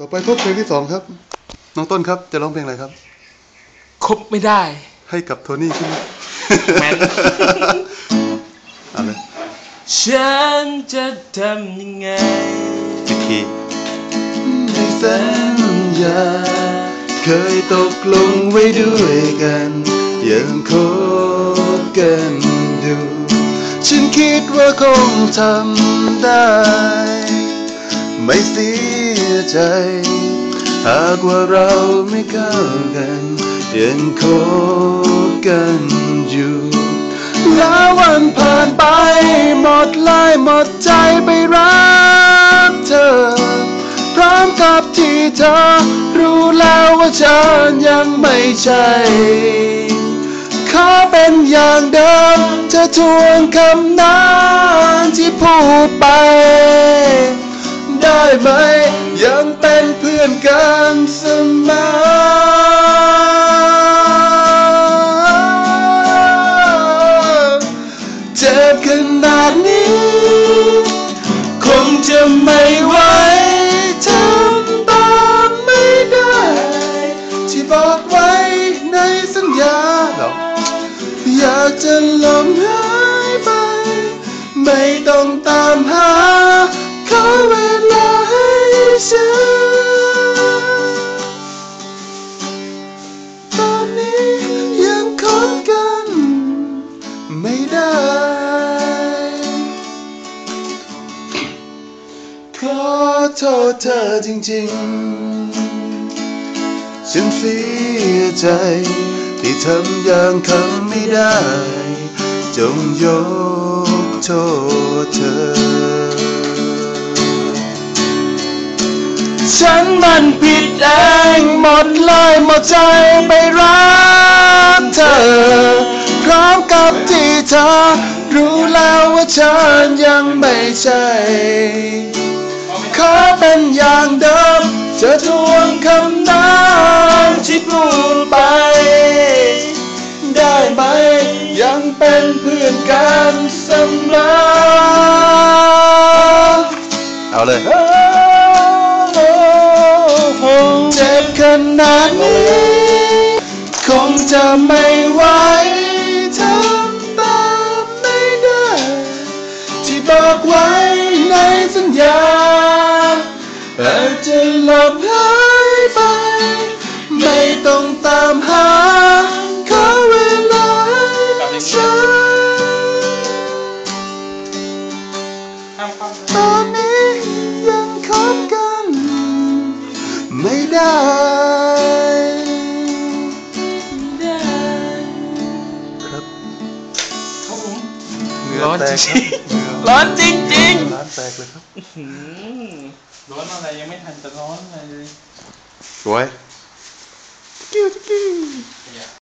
ต่อไปพบเพลงที่สองครับ น้องต้นครับจะร้องเพลงอะไรครับ คบไม่ได้ ให้กับโทนี่ใช่ไหมแม่นเอาเลยฉันจะทำยังไงอีกทีในสัญญา เคยตกลงไว้ด้วยกัน ยังคบกันดูฉันคิดว่าคงทำได้ ไม่เสีย ใจ หากว่าเราไม่เข้ากัน ยังคบกันอยู่ แล้ววันผ่านไป หมดลายหมดใจไปรักเธอ พร้อมกับที่เธอ รู้แล้วว่าฉันยังไม่ใช่ขอเป็นอย่างเดิมเธอทวนคำนั้นที่พูดไป ได้ไหม ยังเป็นเพื่อนกันเสมอเจ็บขนาดนี้ คงจะไม่ไหวทำตามไม่ได้ ที่บอกไว้ในสัญญาหรอยากจะลมหายไป ไม่ต้องตามหา โทษเธอจริงๆ ฉันเสียใจ ที่ทำอย่างคำไม่ได้ จงยกโทษเธอ ฉันมันผิดเองหมดเลยหมดใจไปรักเธอ พร้อมกับที่เธอรู้แล้วว่าฉันยังไม่ใช่ ขอเป็นอย่างเดิม จะทวงคำนั้นที่พูดไป ได้ไหม ยังเป็นเพื่อนกันเสมอเอาเลยเจ็บขนาดนี้ คงจะไม่ไหว ตอนนี้ยังคบกัน ไม่ได้ ครับครับผมเหงื่ร้อนแตจกริงๆร้อนจริงร้านแตกเลยครับๆหืมร้อนอะไรยังไม่ทันจะร้อนเลยสวย กิ้วกิ้ว